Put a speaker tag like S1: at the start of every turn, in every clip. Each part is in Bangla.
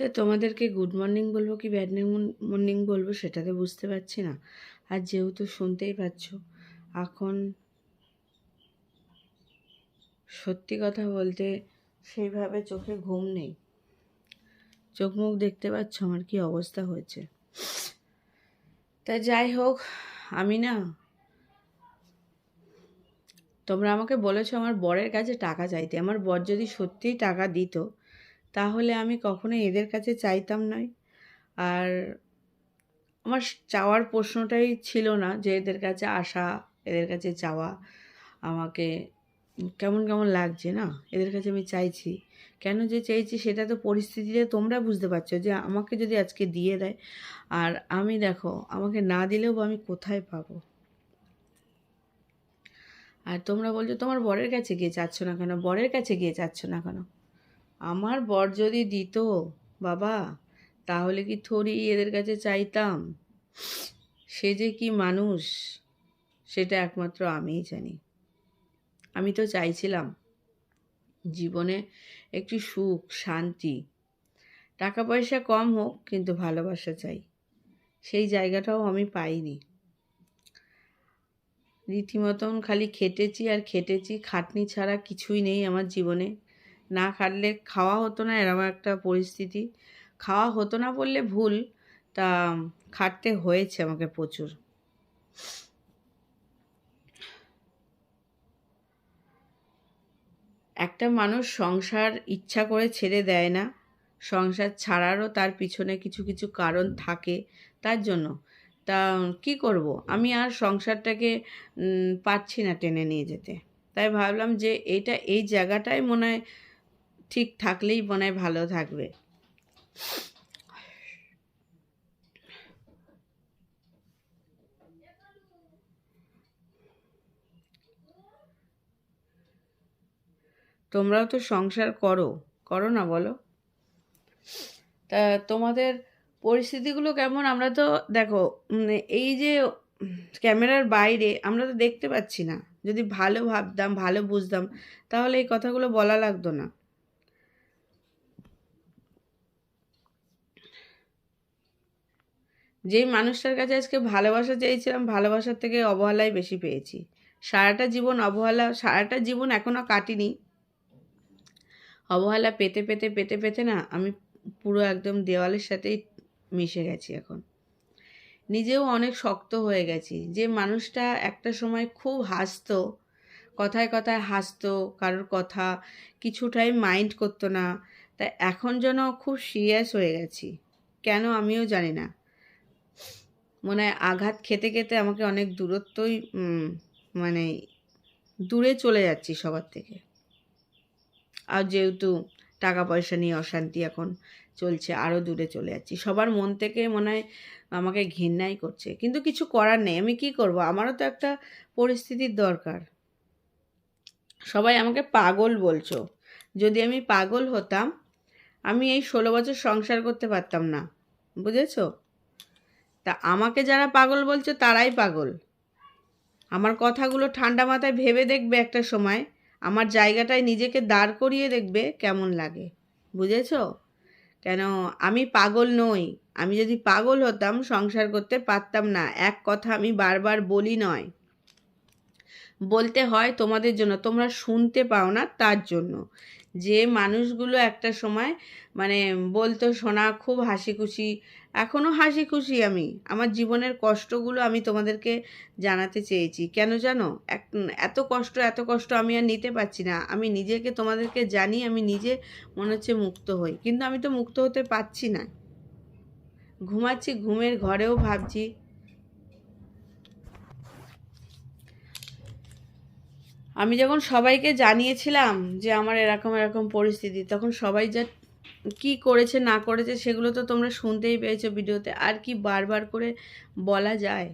S1: তো তোমাদেরকে গুড মর্নিং বলব কি ব্যাড মর্নিং বলব সেটা তো বুঝতে পারছি না। আর যেহেতু শুনতেই পাচ্ছ, এখন সত্যি কথা বলতে সেইভাবে চোখে ঘুম নেই। চোখ মুখ দেখতে পাচ্ছ আমার কি অবস্থা হয়েছে। তা যাই হোক, আমি না, তোমরা আমাকে বলেছ আমার বরের কাছে টাকা চাইতে। আমার বর যদি সত্যিই টাকা দিত তাহলে আমি কখনো এদের কাছে চাইতাম নয়। আর আমার চাওয়ার প্রশ্নটাই ছিল না যে এদের কাছে আসা, এদের কাছে চাওয়া আমাকে কেমন কেমন লাগছে না? এদের কাছে আমি চাইছি। কেন যে চাইছি সেটা তো পরিস্থিতিতে তোমরা বুঝতে পারছ যে আমাকে যদি আজকে দিয়ে দেয়, আর আমি দেখো আমাকে না দিলেও আমি কোথায় পাবো? আর তোমরা বলছো তোমার বরের কাছে গিয়ে চাচ্ছ না কেন? বরের কাছে গিয়ে চাচ্ছ না কেন? আমার বর যদি দিত, বাবা, তাহলে কি থরি এদের কাছে চাইতাম? সে যে কি মানুষ, সেটা একমাত্র আমিই জানি। আমি তো চাইছিলাম জীবনে একটি সুখ, শান্তি। টাকা পয়সা কম হোক, কিন্তু ভালোবাসা চাই। সেই জায়গাটাও আমি পাইনি। রীতিমতন খালি খেটেছি আর খেটেছি, খাটনি ছাড়া কিছুই নেই আমার জীবনে। না খাটলে খাওয়া হতো না, এরকম একটা পরিস্থিতি। খাওয়া হতো না বললে ভুল, তা খাটতে হয়েছে আমাকে প্রচুর। একটা মানুষ সংসার ইচ্ছা করে ছেড়ে দেয় না, সংসার ছাড়ারও তার পিছনে কিছু কিছু কারণ থাকে তার জন্য। তা কি করব? আমি আর সংসারটাকে পারছি না টেনে নিয়ে যেতে। তাই ভাবলাম যে এটা এই জায়গাটাই মনে হয় ঠিক থাকলেই মনে হয় ভালো থাকবে। তোমরাও তো সংসার করো করো না বলো? তা তোমাদের পরিস্থিতিগুলো কেমন? আমরা তো দেখো এই যে ক্যামেরার বাইরে আমরা তো দেখতে পাচ্ছি না। যদি ভালো ভাবতাম, ভালো বুঝতাম, তাহলে এই কথাগুলো বলা লাগতো না। যেই মানুষটার কাছে আজকে ভালোবাসা চেয়েছিলাম, ভালোবাসার থেকে অবহেলাই বেশি পেয়েছি। সারাটা জীবন অবহেলা, সারাটা জীবন এখনও কাটিনি। অবহেলা পেতে পেতে পেতে পেতে না আমি পুরো একদম দেওয়ালের সাথেই মিশে গেছি এখন। নিজেও অনেক শক্ত হয়ে গেছি। যে মানুষটা একটা সময় খুব হাসতো, কথায় কথায় হাসতো, কারোর কথা কিছুটাই মাইন্ড করতো না তাই এখন যেন খুব সিরিয়াস হয়ে গেছি। কেন আমিও জানি না। মনে হয় আঘাত খেতে খেতে আমাকে অনেক দূরত্বই মানে দূরে চলে যাচ্ছি সবার থেকে। আর যেহেতু টাকা পয়সা নিয়ে অশান্তি এখন চলছে আরও দূরে চলে যাচ্ছি। সবার মন থেকে মনে হয় আমাকে ঘেন্নাই করছে। কিন্তু কিছু করার নেই। আমি কি করব? আমারও তো একটা পরিস্থিতির দরকার। সবাই আমাকে পাগল বলছো। যদি আমি পাগল হতাম, আমি এই ষোলো বছর সংসার করতে পারতাম না। বুঝেছ? তা আমাকে যারা পাগল বলছে তারাই পাগল। আমার কথাগুলো ঠান্ডা মাথায় ভেবে দেখবে একটা সময়। আমার জায়গাটায় নিজেকে দাঁড় করিয়ে দেখবে কেমন লাগে। বুঝেছ? কেন আমি পাগল নই। আমি যদি পাগল হতাম, সংসার করতে পারতাম না। এক কথা আমি বারবার বলি নয়। বলতে হয় তোমাদের জন্য। তোমরা শুনতে পাও না তার জন্য। যে মানুষগুলো একটা সময় মানে বলতো শোনা খুব হাসি খুশি এখনও হাসি খুশি আমি। আমার জীবনের কষ্টগুলো আমি তোমাদেরকে জানাতে চেয়েছি। কেন জানো? এক, এত কষ্ট এত কষ্ট আমি আর নিতে পারছি না। আমি নিজেকে তোমাদেরকে জানি, আমি নিজে মনে হচ্ছে মুক্ত হই। কিন্তু আমি তো মুক্ত হতে পারছি না। ঘুমাচ্ছি, ঘুমের ঘরেও ভাবছি আমি যখন সবাইকে জানিয়েছিলাম যে আমার এরকম এরকম পরিস্থিতি, তখন সবাই যা কি করেছে, না করেছে, সেগুলো তো তোমরা শুনতেই পেয়েছ ভিডিওতে। আর কি বারবার করে বলা যায়?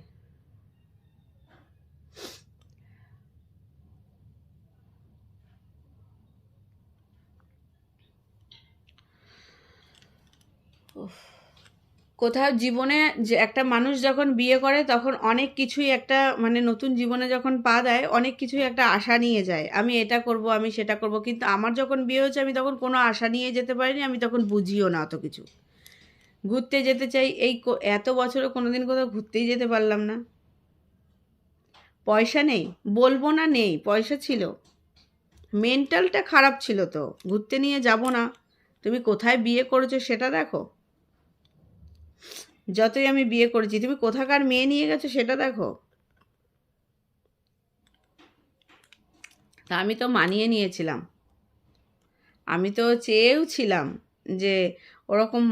S1: কোথাও জীবনে যে একটা মানুষ যখন বিয়ে করে, তখন অনেক কিছুই একটা মানে নতুন জীবনে যখন পা দেয়, অনেক কিছুই একটা আশা নিয়ে যায়। আমি এটা করব, আমি সেটা করব। কিন্তু আমার যখন বিয়ে হয়েছে, আমি তখন কোনো আশা নিয়ে যেতে পারিনি, আমি তখন বুঝিও না অত কিছু। ঘুরতে যেতে চাই, এই এত বছরে কোনো দিন কোথাও ঘুরতেই যেতে পারলাম না। পয়সা নেই, বলব না নেই, পয়সা ছিল। মেন্টালটা খারাপ ছিল তো, ঘুরতে নিয়ে যাব না। তুমি কোথায় বিয়ে করেছ সেটা দেখো। যতই আমি বিয়ে করেছি, তুমি কোথাকার মেয়ে নিয়ে গেছো সেটা দেখো। তা আমি তো মানিয়ে নিয়েছিলাম। আমি তো চেয়েও ছিলাম যে ওরকম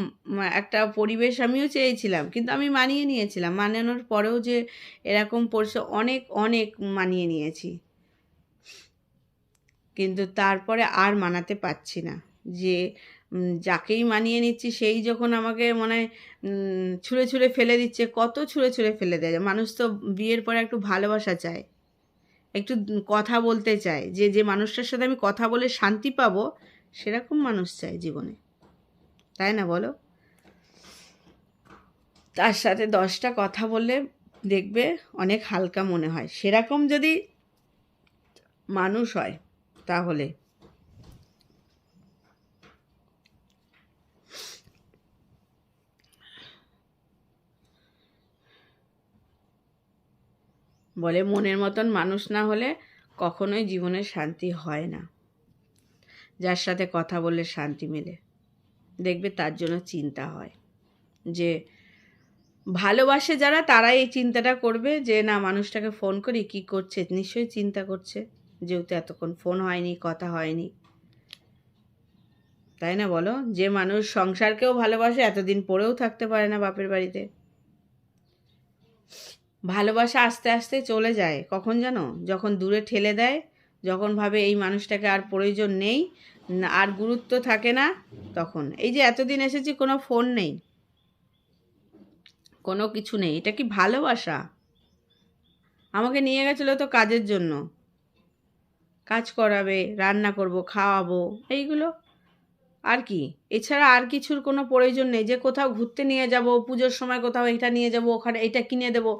S1: একটা পরিবেশ আমিও চেয়েছিলাম, কিন্তু আমি মানিয়ে নিয়েছিলাম। মানানোর পরেও যে এরকম পরিবেশ অনেক অনেক মানিয়ে নিয়েছি। কিন্তু তারপরে আর মানাতে পারছি না যে যাকেই মানিয়ে নিচ্ছি, সেই যখন আমাকে মনে ছুঁড়ে ছুঁড়ে ফেলে দিচ্ছে, কত ছুঁড়ে ছুঁড়ে ফেলে দেয়। মানুষ তো বিয়ের পরে একটু ভালোবাসা চায়, একটু কথা বলতে চায়, যে যে মানুষটার সাথে আমি কথা বলে শান্তি পাবো, সেরকম মানুষ চায় জীবনে। তাই না বলো? তার সাথে দশটা কথা বললে দেখবে অনেক হালকা মনে হয়। সেরকম যদি মানুষ হয় তাহলে। বলে মনের মতন মানুষ না হলে কখনোই জীবনে শান্তি হয় না। যার সাথে কথা বললে শান্তি মেলে। দেখবে তার জন্য চিন্তা হয়। যে ভালোবাসে যারা, তারাই এই চিন্তাটা করবে যে, না, মানুষটাকে ফোন করি, কি করছে? নিশ্চয়ই চিন্তা করছে। যেহেতু এতক্ষণ ফোন হয়নি, কথা হয়নি। তাই না বলো? যে মানুষ সংসারকেও ভালোবাসে, এতদিন পরেও থাকতে পারে না বাপের বাড়িতে। ভালোবাসা আস্তে আস্তে চলে যায়। কখন জানো? যখন দূরে ঠেলে দেয়, যখন ভাবে এই মানুষটাকে আর প্রয়োজন নেই আর গুরুত্ব থাকে না, তখন। এই যে এতদিন এসেছি, কোনো ফোন নেই। কোনো কিছু নেই। এটা কি ভালোবাসা? আমাকে নিয়ে গেছিল তো কাজের জন্য। কাজ করাবে, রান্না করব, খাওয়াবো, এইগুলো। আর কি? এছাড়া আর কিছুর কোনো প্রয়োজন নেই। যে কোথাও ঘুরতে নিয়ে যাব, পুজোর সময় কোথাও এটা নিয়ে যাব, ওখানে এটা কিনে দেবো।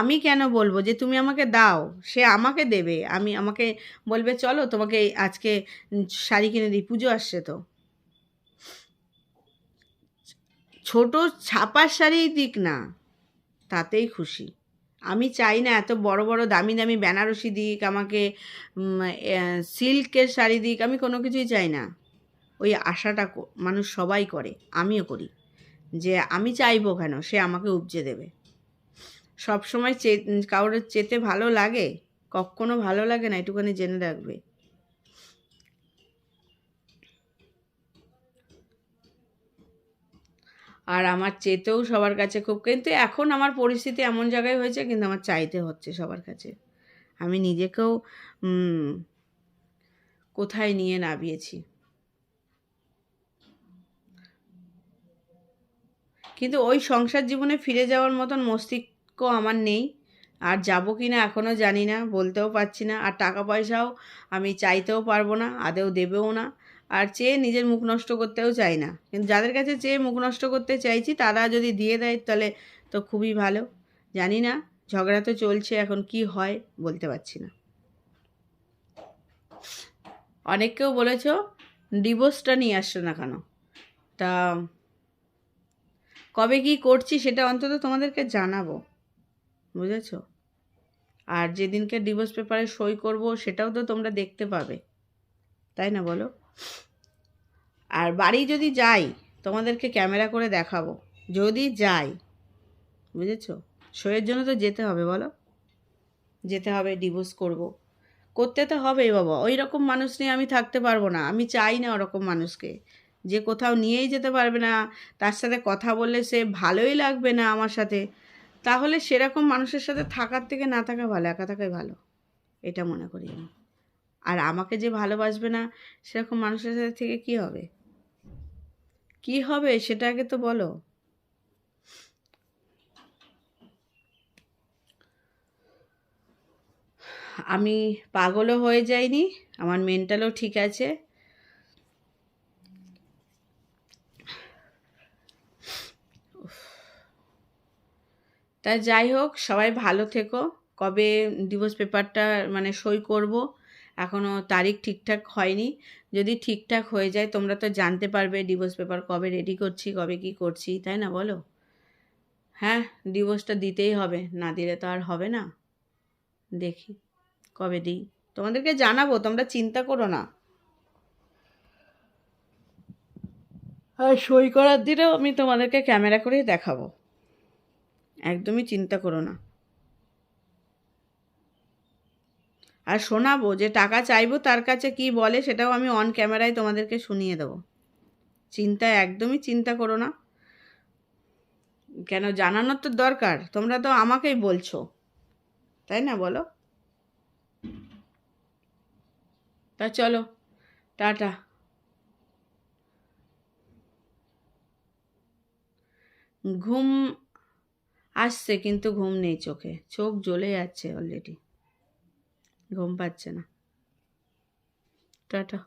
S1: আমি কেন বলব যে তুমি আমাকে দাও, সে আমাকে দেবে। আমি আমাকে বলবে, চলো তোমাকে আজকে শাড়ি কিনে দিই, পুজো আসছে তো। ছোট ছাপার শাড়িই দিক না, তাতেই খুশি। আমি চাই না এত বড় বড় দামি দামি বেনারসি দিক, আমাকে সিল্কের শাড়ি দিক, আমি কোনো কিছুই চাই না। ওই আশাটা মানুষ সবাই করে, আমিও করি। যে আমি চাইব কেন? সে আমাকে উপজে দেবে। সব সময় চে কারোর চেতে ভালো লাগে, কখনো ভালো লাগে না একটুখানি জেনে রাখবে। আর আমার চেতেও সবার কাছে খুব, কিন্তু এখন আমার পরিস্থিতি এমন জায়গায় হয়েছে, কিন্তু আমার চাইতে হচ্ছে সবার কাছে। আমি নিজেকেও কোথায় নিয়ে নামিয়েছি? কিন্তু ওই সংসার জীবনে ফিরে যাওয়ার মতন মস্তিষ্ক আমার নেই। আর যাব কি না এখনও জানি না, বলতেও পারছি না। আর টাকা পয়সাও আমি চাইতেও পারব না, আদেও দেবেও না। আর চেয়ে নিজের মুখ নষ্ট করতেও চাই না। কিন্তু যাদের কাছে চেয়ে মুখ নষ্ট করতে চাইছি, তারা যদি দিয়ে দেয়, তাহলে তো খুবই ভালো। জানি না, ঝগড়া তো চলছে, এখন কি হয় বলতে পারছি না। অনেককেও বলেছ, ডিভোর্সটা নিয়ে আসছো না কেন? তা কবে কি করছি সেটা অন্তত তোমাদেরকে জানাব। বুঝেছ? আর যেদিনকে ডিভোর্স পেপারে সই করব, সেটাও তো তোমরা দেখতে পাবে। তাই না বলো? আর বাড়ি যদি যাই, তোমাদেরকে ক্যামেরা করে দেখাবো। যদি যাই, বুঝেছ? সইয়ের জন্য তো যেতে হবে, বলো? যেতে হবে ডিভোর্স করব। করতে তো হবেই বাবা। ওই রকম মানুষ নিয়ে আমি থাকতে পারব না। আমি চাই না ওরকম মানুষকে। যে কোথাও নিয়েই যেতে পারবে না, তার সাথে কথা বললে সে ভালোই লাগবে না আমার সাথে। তাহলে সেরকম মানুষের সাথে থাকার থেকে না থাকা ভালো, একা থাকাই ভালো, এটা মনে করি আমি। আর আমাকে যে ভালোবাসবে না, সেরকম মানুষের সাথে থেকে কি হবে? কি হবে, সেটা আগে তো বলো। আমি পাগলও হয়ে যাইনি, আমার মেন্টালও ঠিক আছে। তা যাই হোক, সবাই ভালো থেকো। কবে ডিভোর্স পেপারটা মানে সই করব এখনও তারিখ ঠিকঠাক হয়নি। যদি ঠিকঠাক হয়ে যায়, তোমরা তো জানতে পারবে ডিভোর্স পেপার কবে রেডি করছি, কবে কি করছি, তাই না বলো? হ্যাঁ ডিভোর্সটা দিতেই হবে, না দিলে তো আর হবে না। দেখি কবে দিই। তোমাদেরকে জানাব, তোমরা চিন্তা করো না। আর সই করার দিনেও আমি তোমাদেরকে ক্যামেরা করেই দেখাবো। একদমই চিন্তা করো না। আর শোনাবো যে টাকা চাইব তার কাছে কি বলে সেটাও আমি অন ক্যামেরায় তোমাদেরকে শুনিয়ে দেবো। চিন্তা একদমই চিন্তা করো না। কেন জানানোর তো দরকার, তোমরা তো আমাকেই বলছো। তাই না বলো? তা চলো, টাটা। ঘুম আসছে কিন্তু ঘুম নেই চোখে। চোখ জ্বলে যাচ্ছে অলরেডি ঘুম পাচ্ছে না। টাটা।